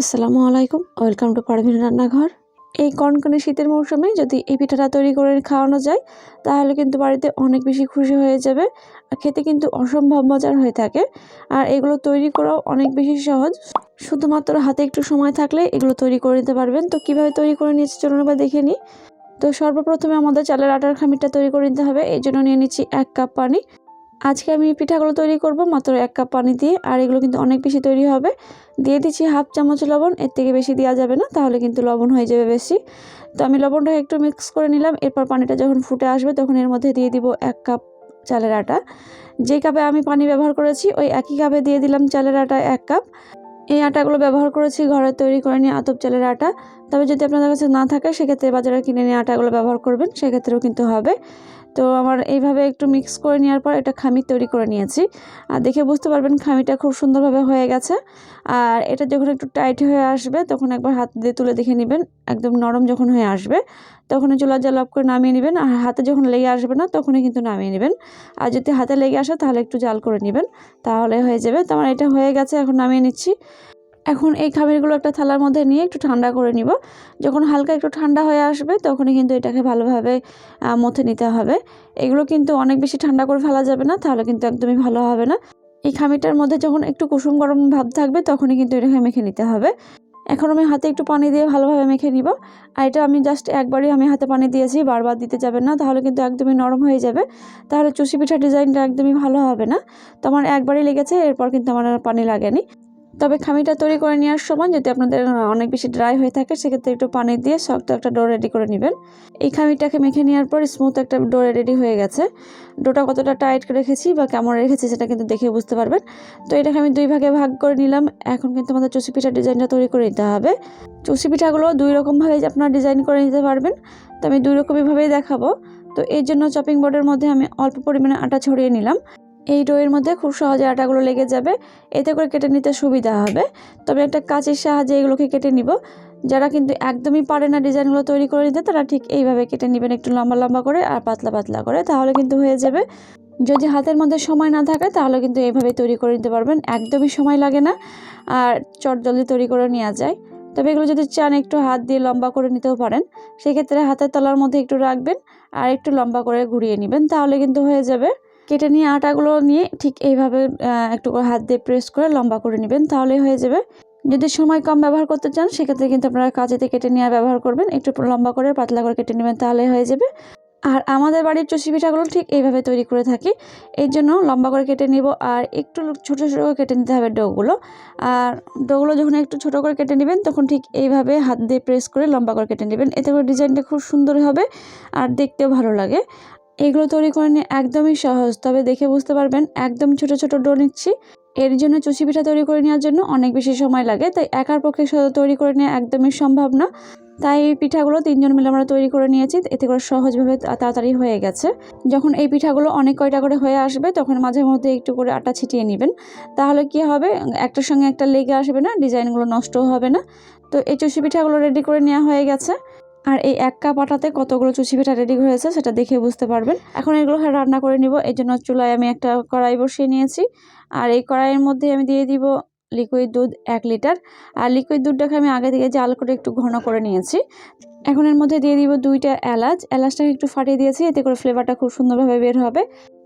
আসসালামু আলাইকুম। Welcome to Parvin রান্নাঘর। এই কনকনে শীতের মৌসুমে যদি এই পিঠাটা তৈরি করে খাওয়ানো যায়, তাহলে কিন্তু বাড়িতে অনেক বেশি খুশি হয়ে যাবে খেতে কিন্তু অসম্ভব মজার হয়ে থাকে। আর এগুলো তৈরি করাও অনেক বেশি সহজ। শুধুমাত্র হাতে একটু সময় থাকলে এগুলো তৈরি করে নিতে পারবেন। তো কীভাবে তৈরি করে নিয়েছি চলুন এবার দেখে নিই। তো সর্বপ্রথমে আমাদের চালের আটার খামিরটা তৈরি করে নিতে হবে। এই জন্য নিয়ে নিচ্ছি এক কাপ পানি। আজকে আমি পিঠাগুলো তৈরি করব, মাত্র এক কাপ পানি দিয়ে, আর এগুলো কিন্তু অনেক বেশি তৈরি হবে। দিয়ে দিচ্ছি হাফ চামচ লবণ, এর থেকে বেশি দেওয়া যাবে না, তাহলে কিন্তু লবণ হয়ে যাবে বেশি। তো আমি লবণটা একটু মিক্স করে নিলাম, এরপর পানিটা যখন ফুটে আসবে, তখন এর মধ্যে দিয়ে দিব এক কাপ চালের আটা। যে কাপে আমি পানি ব্যবহার করেছি, ওই একই কাপে দিয়ে দিলাম চালের আটা এক কাপ। এই আটাগুলো ব্যবহার করেছি, ঘরে তৈরি করে নিয়ে আতপ চালের আটা। তবে যদি আপনাদের কাছে না থাকে, সেক্ষেত্রে বাজারে কিনে নিয়ে আটাগুলো ব্যবহার করবেন, সেক্ষেত্রেও কিন্তু হবে। তো আমার এইভাবে একটু মিক্স করে নেওয়ার পর এটা খামির তৈরি করে নিয়েছি। আর দেখে বুঝতে পারবেন খামিটা খুব সুন্দরভাবে হয়ে গেছে। আর এটা যখন একটু টাইট হয়ে আসবে, তখন একবার হাত দিয়ে তুলে দেখে নেবেন, একদম নরম যখন হয়ে আসবে, তখনই চুলা জাল অফ করে নামিয়ে নেবেন। আর হাতে যখন লেগে আসবে না, তখনই কিন্তু নামিয়ে নেবেন। আর যদি হাতে লেগে আসে, তাহলে একটু জাল করে নেবেন, তাহলে হয়ে যাবে। তো আমার এটা হয়ে গেছে, এখন নামিয়ে নিচ্ছি। এখন এই খামিরগুলো একটা থালার মধ্যে নিয়ে একটু ঠান্ডা করে নিব। যখন হালকা একটু ঠান্ডা হয়ে আসবে, তখনই কিন্তু এটাকে ভালোভাবে মথে নিতে হবে। এগুলো কিন্তু অনেক বেশি ঠান্ডা করে ফেলা যাবে না, তাহলে কিন্তু একদমই ভালো হবে না। এই খামিটার মধ্যে যখন একটু কুসুম গরম ভাব থাকবে, তখনই কিন্তু এটাকে মেখে নিতে হবে। এখন আমি হাতে একটু পানি দিয়ে ভালোভাবে মেখে নিব। আর এটা আমি জাস্ট একবারই আমি হাতে পানি দিয়েছি, বারবার দিতে যাবেন না, তাহলে কিন্তু একদমই নরম হয়ে যাবে। তাহলে চুষি পিঠা ডিজাইনটা একদমই ভালো হবে না। তো আমার একবারই লেগেছে, এরপর কিন্তু আমার আর পানি লাগেনি। তবে খামিটা তৈরি করে নেওয়ার সময় যদি আপনাদের অনেক বেশি ড্রাই হয়ে থাকে, সেক্ষেত্রে একটু পানি দিয়ে শক্ত একটা ডো রেডি করে নেবেন। এই খামিটাকে মেখে নেওয়ার পর স্মুথ একটা ডো রেডি হয়ে গেছে। ডোটা কতটা টাইট রেখেছি বা কেমন রেখেছি সেটা কিন্তু দেখে বুঝতে পারবেন। তো এটাকে আমি দুই ভাগে ভাগ করে নিলাম। এখন কিন্তু আমাদের চষি পিঠার ডিজাইনটা তৈরি করে নিতে হবে। চষি পিঠাগুলো দুই রকমভাবে আপনারা ডিজাইন করে নিতে পারবেন। তো আমি দুই রকমইভাবেই দেখাবো। তো এই জন্য চপিং বোর্ডের মধ্যে আমি অল্প পরিমাণে আটা ছড়িয়ে নিলাম। এই ডোয়ের মধ্যে খুব সহজে আটাগুলো লেগে যাবে। এতে করে কেটে নিতে সুবিধা হবে। তবে একটা কাঁচের সাহায্যে এগুলোকে কেটে নিব। যারা কিন্তু একদমই পারে না ডিজাইনগুলো তৈরি করে নিতে, তারা ঠিক এইভাবে কেটে নেবেন একটু লম্বা লম্বা করে আর পাতলা পাতলা করে, তাহলে কিন্তু হয়ে যাবে। যদি হাতের মধ্যে সময় না থাকে, তাহলে কিন্তু এইভাবে তৈরি করে নিতে পারবেন। একদমই সময় লাগে না আর চট জলদি তৈরি করে নেওয়া যায়। তবে এগুলো যদি চান একটু হাত দিয়ে লম্বা করে নিতেও পারেন, সেক্ষেত্রে হাতের তলার মধ্যে একটু রাখবেন আর একটু লম্বা করে ঘুরিয়ে নেবেন, তাহলে কিন্তু হয়ে যাবে। কেটে নিয়ে আটাগুলো নিয়ে ঠিক এইভাবে একটু হাত দিয়ে প্রেস করে লম্বা করে নেবেন, তাহলেই হয়ে যাবে। যদি সময় কম ব্যবহার করতে চান, সেক্ষেত্রে কিন্তু আপনারা কাঁচিতে কেটে নিয়ে ব্যবহার করবেন, একটু লম্বা করে পাতলা করে কেটে নেবেন তাহলে হয়ে যাবে। আর আমাদের বাড়ির চষি পিঠাগুলো ঠিক এইভাবে তৈরি করে থাকি, এর জন্য লম্বা করে কেটে নিব, আর একটু ছোটো ছোটো করে কেটে নিতে হবে ডোগুলো। আর ডোগুলো যখন একটু ছোটো করে কেটে নেবেন, তখন ঠিক এইভাবে হাত দিয়ে প্রেস করে লম্বা করে কেটে নেবেন, এতে করে ডিজাইনটা খুব সুন্দর হবে, আর দেখতেও ভালো লাগে। এগুলো তৈরি করে নিয়ে একদমই সহজ। তবে দেখে বুঝতে পারবেন, একদম ছোট ছোট ডো নিচ্ছি। এর জন্য চুষি পিঠা তৈরি করে নেওয়ার জন্য অনেক বেশি সময় লাগে, তাই একার পক্ষে তৈরি করে নেওয়া একদমই সম্ভব না। তাই এই পিঠাগুলো তিনজন মিলে আমরা তৈরি করে নিয়েছি, এতে করে সহজভাবে তাড়াতাড়ি হয়ে গেছে। যখন এই পিঠাগুলো অনেক কয়টা করে হয়ে আসবে, তখন মাঝে মধ্যে একটু করে আটা ছিটিয়ে নেবেন। তাহলে কি হবে? একটার সঙ্গে একটা লেগে আসবে না, ডিজাইনগুলো নষ্টও হবে না। তো এই চুষি পিঠাগুলো রেডি করে নেওয়া হয়ে গেছে। আর এই এক কাপ আটাতে কতগুলো চুচি পিঠা রেডি হয়েছে সেটা দেখে বুঝতে পারবেন। এখন এগুলো রান্না করে নিব। এই জন্য চুলায় আমি একটা কড়াই বসিয়ে নিয়েছি। আর এই কড়াইয়ের মধ্যে আমি দিয়ে দিব লিকুইড দুধ এক লিটার। আর লিকুইড দুধটাকে আমি আগে থেকে জাল করে একটু ঘন করে নিয়েছি। এখন এর মধ্যে দিয়ে দিব দুইটা এলাচ। এলাচটাকে একটু ফাটিয়ে দিয়েছি। এতে করে ফ্লেভারটা খুব সুন্দরভাবে বের হবে।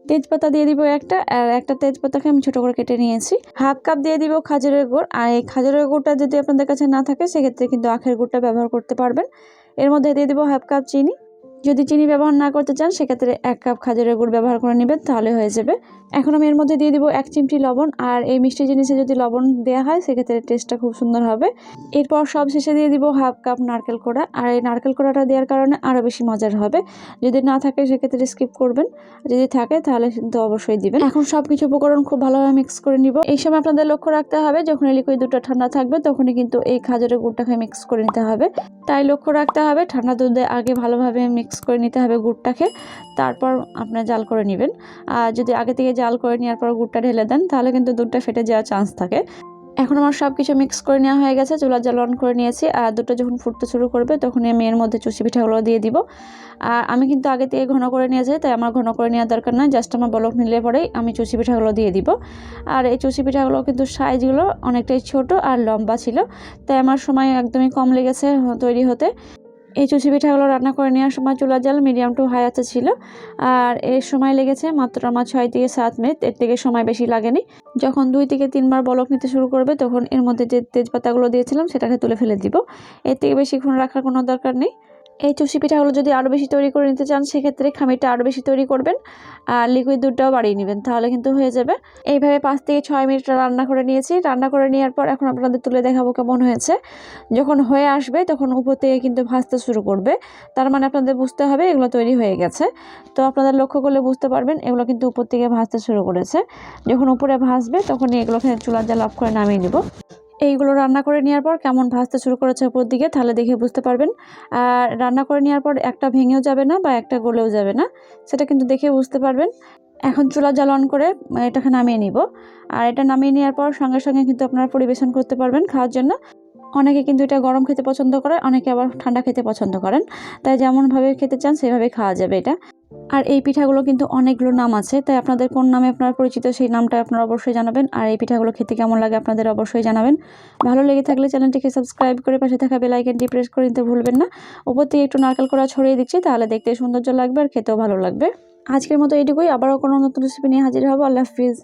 তেজপাতা দিয়ে দিব একটা, আর একটা তেজপাতাকে আমি ছোট করে কেটে নিয়েছি। হাফ কাপ দিয়ে দিব খাজুরের গুড়, আর এই খাজুরের গুড়টা যদি আপনাদের কাছে না থাকে, সেক্ষেত্রে কিন্তু আখের গুড়টা ব্যবহার করতে পারবেন। এর মধ্যে দিয়ে দিব হাফ কাপ চিনি। যদি চিনি ব্যবহার না করতে চান, সেক্ষেত্রে এক কাপ খাজুরের গুড় ব্যবহার করে নেবেন, তাহলে হয়ে যাবে এখন আমি এর মধ্যে দিয়ে দিব এক চিমটি লবণ আর এই মিষ্টি জিনিসে যদি লবণ দেওয়া হয়, সেক্ষেত্রে টেস্টটা খুব সুন্দর হবে। এরপর সব শেষে দিয়ে দিব হাফ কাপ নারকেল কোড়া। আর এই নারকেল কোড়াটা দেওয়ার কারণে আরও বেশি মজার হবে। যদি না থাকে, সেক্ষেত্রে স্কিপ করবেন। যদি থাকে, তাহলে কিন্তু অবশ্যই দিবেন। এখন সব কিছু উপকরণ খুব ভালোভাবে মিক্স করে নিব। এই সময় আপনাদের লক্ষ্য রাখতে হবে যখন লিকুইড দুধটা ঠান্ডা থাকবে, তখনই কিন্তু এই খাজুরের গুড়টাকে মিক্স করে নিতে হবে। তাই লক্ষ্য রাখতে হবে, ঠান্ডা দুধে আগে ভালোভাবে মিক্স করে নিতে হবে গুড়টাকে। তারপর আপনার জাল করে নেবেন। আর যদি আগে থেকে জাল করে নেওয়ার পর গুড়টা ঢেলে দেন, তাহলে কিন্তু দুধটা ফেটে যাওয়ার চান্স থাকে। এখন আমার সব কিছু মিক্স করে নেওয়া হয়ে গেছে, চুলার জাল অন করে নিয়েছি, আর দুটো যখন ফুটতে শুরু করবে তখন আমি এর মধ্যে চুষি পিঠাগুলো দিয়ে দিব। আর আমি কিন্তু আগে থেকে ঘন করে নিয়েছি, তাই আমার ঘন করে নেওয়ার দরকার নয় জাস্ট আমার বলক নিলে পরেই আমি চুষি পিঠাগুলো দিয়ে দিব। আর এই চুষি পিঠাগুলো কিন্তু সাইজগুলো অনেকটাই ছোট আর লম্বা ছিল, তাই আমার সময় একদমই কম লেগেছে তৈরি হতে। এই চুষি পিঠাগুলো রান্না করে নেওয়ার সময় চুলা জাল মিডিয়াম টু হাই আছে ছিল। আর এর সময় লেগেছে মাত্র আমার ছয় থেকে সাত মিনিট। এর থেকে সময় বেশি লাগেনি। যখন দুই থেকে তিনবার বলক নিতে শুরু করবে, তখন এর মধ্যে যে তেজপাতাগুলো দিয়েছিলাম, সেটাকে তুলে ফেলে দিব। এর থেকে বেশিক্ষণ রাখার কোনো দরকার নেই। এই চুষি পিঠাগুলো যদি আরও বেশি তৈরি করে নিতে চান, সেক্ষেত্রে খামিরটা আরও বেশি তৈরি করবেন আর লিকুইড দুধটাও বাড়িয়ে নেবেন, তাহলে কিন্তু হয়ে যাবে। এইভাবে পাঁচ থেকে ছয় মিনিট রান্না করে নিয়েছি। রান্না করে নেওয়ার পর এখন আপনাদের তুলে দেখাবো কেমন হয়েছে। যখন হয়ে আসবে, তখন উপর থেকে কিন্তু ভাজতে শুরু করবে। তার মানে আপনাদের বুঝতে হবে এগুলো তৈরি হয়ে গেছে। তো আপনাদের লক্ষ্য করলে বুঝতে পারবেন, এগুলো কিন্তু উপর থেকে ভাজতে শুরু করেছে। যখন উপরে ভাজবে, তখনই এগুলোকে চুলার জাল অফ করে নামিয়ে নিব। এইগুলো রান্না করে নেওয়ার পর কেমন ভাজতে শুরু করেছে উপর দিকে, তাহলে দেখে বুঝতে পারবেন। আর রান্না করে নেওয়ার পর একটা ভেঙেও যাবে না বা একটা গলেও যাবে না, সেটা কিন্তু দেখে বুঝতে পারবেন। এখন চুলা জ্বাল অন করে এটাকে নামিয়ে নিব। আর এটা নামিয়ে নেওয়ার পর সঙ্গে সঙ্গে কিন্তু আপনারা পরিবেশন করতে পারবেন খাওয়ার জন্য। অনেকে কিন্তু এটা গরম খেতে পছন্দ করে, অনেকে আবার ঠান্ডা খেতে পছন্দ করেন। তাই যেমনভাবে খেতে চান, সেভাবে খাওয়া যাবে এটা। আর এই পিঠাগুলো কিন্তু অনেকগুলো নাম আছে, তাই আপনাদের কোন নামে আপনারা পরিচিত সেই নামটা আপনারা অবশ্যই জানাবেন। আর এই পিঠাগুলো খেতে কেমন লাগে আপনাদের অবশ্যই জানাবেন। ভালো লেগে থাকলে চ্যানেলটিকে সাবস্ক্রাইব করে পাশে থাকা বেলাইকেনটি প্রেস করে নিতে ভুলবেন না। ওপর থেকে একটু নারকেল করা ছড়িয়ে দিচ্ছি, তাহলে দেখতে সৌন্দর্য লাগবে আর খেতেও ভালো লাগবে। আজকের মতো এটুকুই, আবারও কোনো নতুন রেসিপি নিয়ে হাজির হব। আল্লাহ হাফিজ।